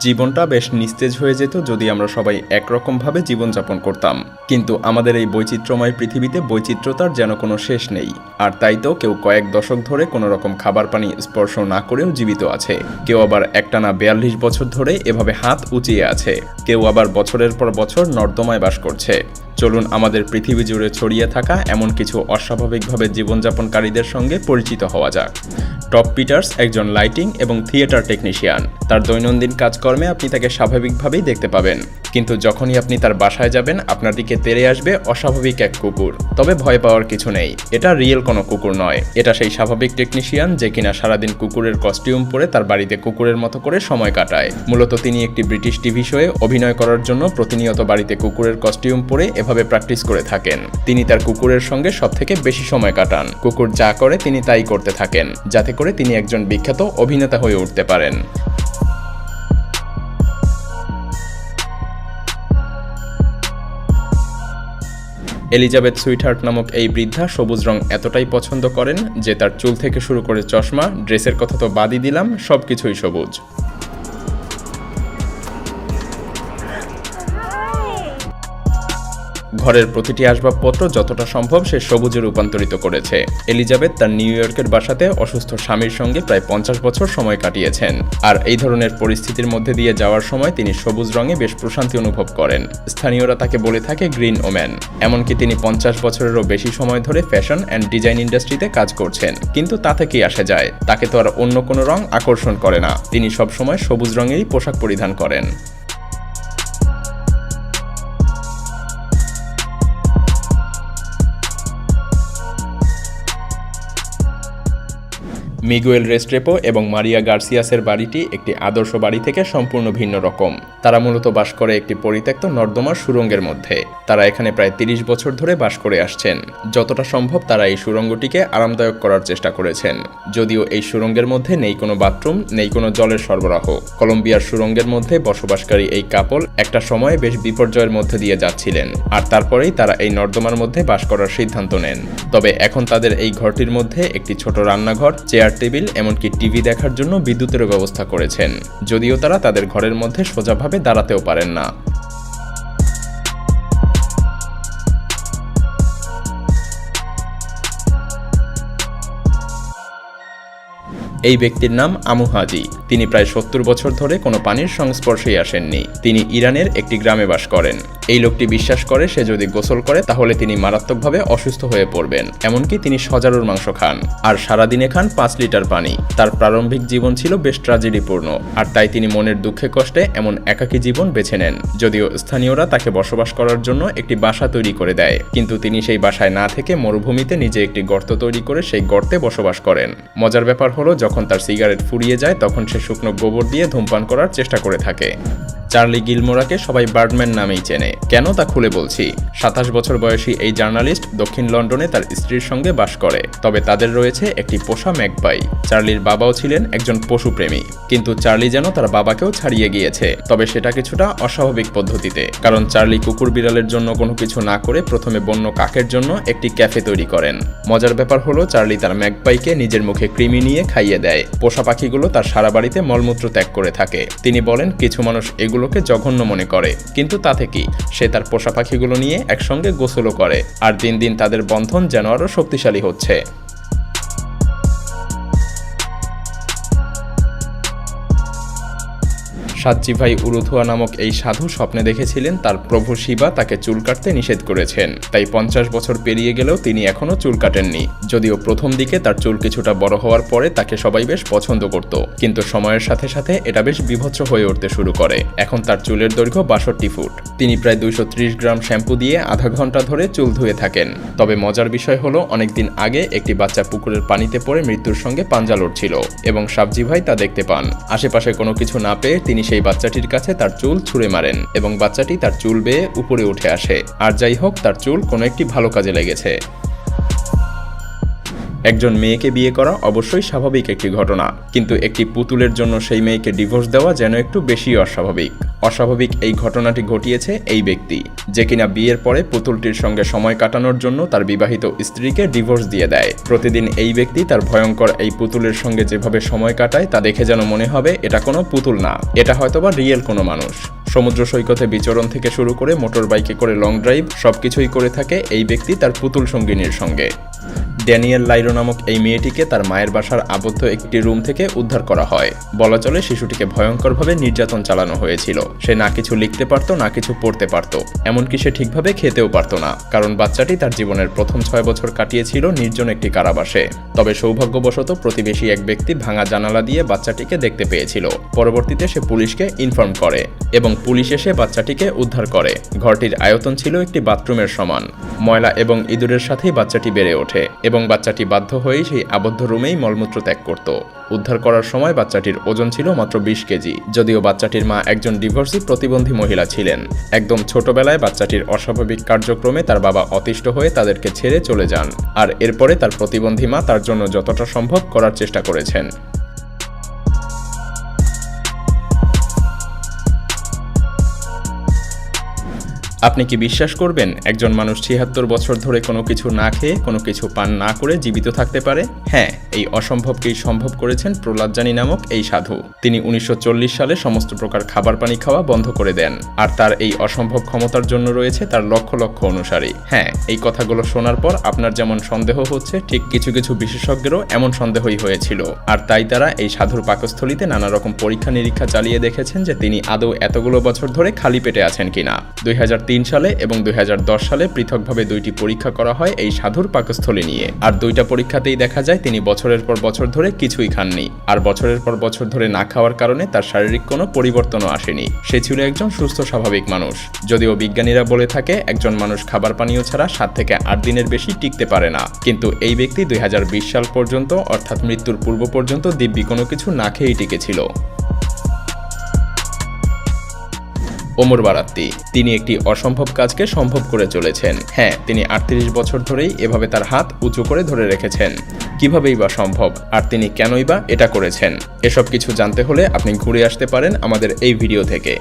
জীবনটা বেশ নিস্তেজ হয়ে যেত যদি আমরা সবাই একরকমভাবে জীবনযাপন করতাম। কিন্তু আমাদের এই বৈচিত্র্যময় পৃথিবীতে বৈচিত্র্যতার যেন কোনো শেষ নেই। আর তাই তো কেউ কয়েক দশক ধরে কোনো রকম খাবার পানি স্পর্শ না করেও জীবিত আছে। কেউ আবার একটানা বিয়াল্লিশ বছর ধরে এভাবে হাত উঁচিয়ে আছে। কেউ আবার বছরের পর বছর নর্দমায় বাস করছে। চলুন আমাদের পৃথিবী জুড়ে ছড়িয়ে থাকা এমন কিছু অস্বাভাবিকভাবে জীবনযাপনকারীদের সঙ্গে পরিচিত হওয়া যাক। টপ পিটার্স একজন লাইটিং এবং থিয়েটার টেকনিশিয়ান। তার দৈনন্দিন কাজকর্মে আপনি তাকে স্বাভাবিকভাবেই দেখতে পাবেন। কিন্তু যখনই আপনি তার বাসায় যাবেন, আপনার দিকে তেড়ে আসবে অস্বাভাবিক এক কুকুর। তবে ভয় পাওয়ার কিছু নেই। এটা রিয়েল কোনো কুকুর নয়। এটা সেই স্বাভাবিক টেকনিশিয়ান যে কিনা সারাদিন কুকুরের কস্টিউম পরে তার বাড়িতে কুকুরের মতো করে সময় কাটায়। মূলত তিনি একটি ব্রিটিশ টিভি শোয়ে অভিনয় করার জন্য প্রতিনিয়ত বাড়িতে কুকুরের কস্টিউম পরে এভাবে প্র্যাকটিস করে থাকেন। তিনি তার কুকুরের সঙ্গে সবথেকে বেশি সময় কাটান। কুকুর যা করে তিনি তাই করতে থাকেন, যাতে করে তিনি একজন বিখ্যাত অভিনেতা হয়ে উঠতে পারেন। এলিজাবেথ সুইটহার্ট নামক এই বৃদ্ধা সবুজ রং এতটাই পছন্দ করেন যে তার চুল থেকে শুরু করে চশমা, ড্রেসের কথা তো বাদই দিলাম সব কিছুই সবুজ। ঘরের প্রতিটি আসবাবপত্র যতটা সম্ভব সে সবুজে রূপান্তরিত করেছে। এলিজাবেথ তার নিউ ইয়র্কের বাসাতে অসুস্থ স্বামীর সঙ্গে প্রায় পঞ্চাশ বছর সময় কাটিয়েছেন। আর এই ধরনের পরিস্থিতির মধ্যে দিয়ে যাওয়ার সময় তিনি সবুজ রঙে বেশ প্রশান্তি অনুভব করেন। স্থানীয়রা তাকে বলে থাকে গ্রিন ওম্যান। এমনকি তিনি পঞ্চাশ বছরেরও বেশি সময় ধরে ফ্যাশন অ্যান্ড ডিজাইন ইন্ডাস্ট্রিতে কাজ করছেন। কিন্তু তাতে কি আসে যায়। তাকে তো আর অন্য কোনো রং আকর্ষণ করে না। তিনি সবসময় সবুজ রঙেরই পোশাক পরিধান করেন। মিগুয়েল রেস্ট্রেপো এবং মারিয়া গার্সিয়াসের বাড়িটি একটি আদর্শ বাড়ি থেকে সম্পূর্ণ ভিন্ন রকম। তারা মূলত বাস করে একটি পরিত্যক্ত নর্দমার সুরঙ্গের মধ্যে। তারা এখানে প্রায় তিরিশ বছর ধরে বাস করে আসছেন। যতটা সম্ভব তারা এই সুরঙ্গটিকে আরামদায়ক করার চেষ্টা করেছেন। যদিও এই সুরঙ্গের মধ্যে নেই কোনো বাথরুম, নেই কোনো জলের সরবরাহ। কলম্বিয়ার সুরঙ্গের মধ্যে বসবাসকারী এই কাপল একটা সময়ে বেশ বিপর্যয়ের মধ্যে দিয়ে যাচ্ছিলেন। আর তারপরেই তারা এই নর্দমার মধ্যে বাস করার সিদ্ধান্ত নেন। তবে এখন তাদের এই ঘরটির মধ্যে একটি ছোট রান্নাঘর, চেয়ার টেবিল, এমনকি টিভি দেখার জন্য বিদ্যুতের ব্যবস্থা করেছেন। যদিও তারা তাদের ঘরের মধ্যে সোজাভাবে দাঁড়াতেও পারেন না। এই ব্যক্তির নাম আমু হাজি। তিনি প্রায় সত্তর বছর ধরে কোনো পানির সংস্পর্শেই আসেননি। তিনি ইরানের একটি গ্রামে বাস করেন। এই লোকটি বিশ্বাস করে, সে যদি গোসল করে, তাহলে তিনি মারাত্মকভাবে অসুস্থ হয়ে পড়বেন। এমনকি তিনি সজারুর মাংস খান। আর সারাদিনে খান পাঁচ লিটার পানি। তার প্রারম্ভিক জীবন ছিল বেশ ট্রাজেডিপূর্ণ। আর তাই তিনি মনের দুঃখে কষ্টে এমন একাকী জীবন বেছে নেন। যদিও স্থানীয়রা তাকে বসবাস করার জন্য একটি বাসা তৈরি করে দেয়। কিন্তু তিনি সেই বাসায় না থেকে মরুভূমিতে নিজে একটি গর্ত তৈরি করে সেই গর্তে বসবাস করেন। মজার ব্যাপার হলো, যখন তার সিগারেট ফুরিয়ে যায়, তখন সে শুকনো গোবর দিয়ে ধূমপান করার চেষ্টা করে থাকে। চার্লি গিলমোরাকে সবাই বার্ডম্যান নামেই চেনে। কেন তা খুলে বলছি? সাতাশ বছর বয়সী এই জার্নালিস্ট দক্ষিণ লন্ডনে তার স্ত্রীর সঙ্গে বাস করে। তবে তাদের রয়েছে একটি পোষা ম্যাকবাই। চার্লির বাবাও ছিলেন একজন পশুপ্রেমী। কিন্তু চার্লি যেন তার বাবাকেও ছাড়িয়ে গিয়েছে। তবে সেটা কিছুটা অস্বাভাবিক পদ্ধতিতে। কারণ চার্লি কুকুর বিড়ালের জন্য কোনো কিছু না করে প্রথমে বন্য কাকের জন্য একটি ক্যাফে তৈরি করেন। মজার ব্যাপার হলো, চার্লি তার ম্যাকবাইকে নিজের মুখে কৃমি নিয়ে খাইয়ে দেয়। পোষা পাখিগুলো তার সারা বাড়িতে মলমূত্র ত্যাগ করে থাকে। তিনি বলেন, কিছু মানুষ এগুলোকে জঘন্য মনে করে। কিন্তু তাতে কি সে তার পোষা পাখিগুলো নিয়ে একসঙ্গে গোসলও করে। আর দিন দিন তাদের বন্ধন যেন আরও শক্তিশালী হচ্ছে। সাতজি ভাই উরুধুয়া নামক এই সাধু স্বপ্নে দেখেছিলেন তার প্রভু শিবা তাকে চুল কাটতে নিষেধ করেছেন। তাই পঞ্চাশ বছর পেরিয়ে গেলেও তিনি এখনও চুল কাটেননি। যদিও প্রথম দিকে তার চুল কিছুটা বড় হওয়ার পরে তাকে সবাই বেশ পছন্দ করত। কিন্তু সময়ের সাথে সাথে এটা বেশ বিভৎস হয়ে উঠতে শুরু করে। এখন তার চুলের দৈর্ঘ্য বাষট্টি ফুট। তিনি প্রায় দুইশো ত্রিশ গ্রাম শ্যাম্পু দিয়ে আধা ঘণ্টা ধরে চুল ধুয়ে থাকেন। তবে মজার বিষয় হলো, অনেকদিন আগে একটি বাচ্চা পুকুরের পানিতে পড়ে মৃত্যুর সঙ্গে পাঞ্জা লড়ছিল এবং সাবজি ভাই তা দেখতে পান। আশেপাশে কোনো কিছু না পেয়ে তিনি সেই বাচ্চাটির কাছে তার চুল ছুঁড়ে মারেন এবং বাচ্চাটি তার চুল বেয়ে উপরে উঠে আসে। আর যাই হোক, তার চুল কোনো একটি ভালো কাজে লেগেছে। একজন মেয়েকে বিয়ে করা অবশ্যই স্বাভাবিক একটি ঘটনা, কিন্তু একটি পুতুলের জন্য সেই মেয়েকে ডিভোর্স দেওয়া যেন একটু বেশি অস্বাভাবিক। অস্বাভাবিক এই ঘটনাটি ঘটিয়েছে এই ব্যক্তি, যে কিনা বিয়ের পরে পুতুলটির সঙ্গে সময় কাটানোর জন্য তার বিবাহিত স্ত্রীকে ডিভোর্স দিয়ে দেয়। প্রতিদিন এই ব্যক্তি তার ভয়ঙ্কর এই পুতুলের সঙ্গে যেভাবে সময় কাটায় তা দেখে যেন মনে হবে এটা কোনো পুতুল না, এটা হয়তোবা রিয়েল কোনো মানুষ। সমুদ্র সৈকতে বিচরণ থেকে শুরু করে মোটর বাইকে করে লং ড্রাইভ সবকিছুই করে থাকে এই ব্যক্তি তার পুতুল সঙ্গিনীর সঙ্গে। ড্যানিয়েল লাইরো নামক এই মেয়েটিকে তার মায়ের বাসার আবদ্ধ একটি রুম থেকে উদ্ধার করা হয়। বলা চলে শিশুটিকে ভয়ঙ্করভাবে নির্যাতন চালানো হয়েছিল। সে না কিছু লিখতে পারত, না কিছু পড়তে পারত। এমনকি সে ঠিকভাবে খেতেও পারত না, কারণ বাচ্চাটি তার জীবনের প্রথম ছয় বছর কাটিয়েছিল নির্জন একটি কারাবাসে। তবে সৌভাগ্যবশত প্রতিবেশী এক ব্যক্তি ভাঙা জানালা দিয়ে বাচ্চাটিকে দেখতে পেয়েছিল। পরবর্তীতে সে পুলিশকে ইনফর্ম করে এবং পুলিশ এসে বাচ্চাটিকে উদ্ধার করে। ঘরটির আয়তন ছিল একটি বাথরুমের সমান। ময়লা এবং ইঁদুরের সাথেই বাচ্চাটি বেড়ে ওঠে এবং বাচ্চাটি বাধ্য হয়েই সেই আবদ্ধ রুমেই মলমূত্র ত্যাগ করত। উদ্ধার করার সময় বাচ্চাটির ওজন ছিল মাত্র বিশ কেজি, যদিও বাচ্চাটির মা একজন ডিভোর্সি প্রতিবন্ধী মহিলা ছিলেন। একদম ছোটবেলায় বাচ্চাটির অস্বাভাবিক কার্যক্রমে তার বাবা অতিষ্ঠ হয়ে তাদেরকে ছেড়ে চলে যান, আর এরপরে তার প্রতিবন্ধী মা তার জন্য যতটা সম্ভব করার চেষ্টা করেছেন। আপনি কি বিশ্বাস করবেন? একজন মানুষ ছিয়াত্তর বছর ধরে কোনো কিছু না খেয়ে, কোনো কিছু পান না করে জীবিত থাকতে পারে? হ্যাঁ এই অসম্ভবকেই সম্ভব করেছেন প্রহ্লাদজানী নামক এই সাধু। তিনি উনিশশো চল্লিশ সালে সমস্ত প্রকার খাবার পানি খাওয়া বন্ধ করে দেন। আর তার এই অসম্ভব ক্ষমতার জন্য রয়েছে তার লক্ষ লক্ষ অনুসারী। হ্যাঁ এই কথাগুলো শোনার পর আপনার যেমন সন্দেহ হচ্ছে, ঠিক কিছু কিছু বিশেষজ্ঞেরও এমন সন্দেহই হয়েছিল। আর তাই তারা এই সাধুর পাকস্থলিতে নানা রকম পরীক্ষা নিরীক্ষা চালিয়ে দেখেছেন যে তিনি আদৌ এতগুলো বছর ধরে খালি পেটে আছেন কিনা। দুই হাজার সালে এবং দুই হাজার দশ সালে পৃথকভাবে দুইটি পরীক্ষা করা হয় এই সাধুর পাকস্থলী নিয়ে। আর দুইটা পরীক্ষাতেই দেখা যায় তিনি বছরের পর বছর ধরে কিছুই খাননি। আর বছরের পর বছর ধরে না খাওয়ার কারণে তার শারীরিক কোনো পরিবর্তনও আসেনি। সে ছিল একজন সুস্থ, স্বাভাবিক মানুষ। যদিও বিজ্ঞানীরা বলে থাকে, একজন মানুষ খাবার পানীয় ছাড়া সাত থেকে আট দিনের বেশি টিকতে পারে না। কিন্তু এই ব্যক্তি দুই হাজার বিশ সাল পর্যন্ত, অর্থাৎ মৃত্যুর পূর্ব পর্যন্ত দিব্যি কোনো কিছু না খেয়েই টিকেছিল ওমর বারাত্তি। তিনি একটি অসম্ভব কাজকে সম্ভব করে চলেছেন। হ্যাঁ তিনি আটত্রিশ বছর ধরেই এভাবে তার হাত উঁচু করে ধরে রেখেছেন। কিভাবেই বা সম্ভব? আর তিনি কেনই বা এটা করেছেন? এসব কিছু জানতে হলে আপনি ঘুরে আসতে পারেন আমাদের এই ভিডিও থেকে।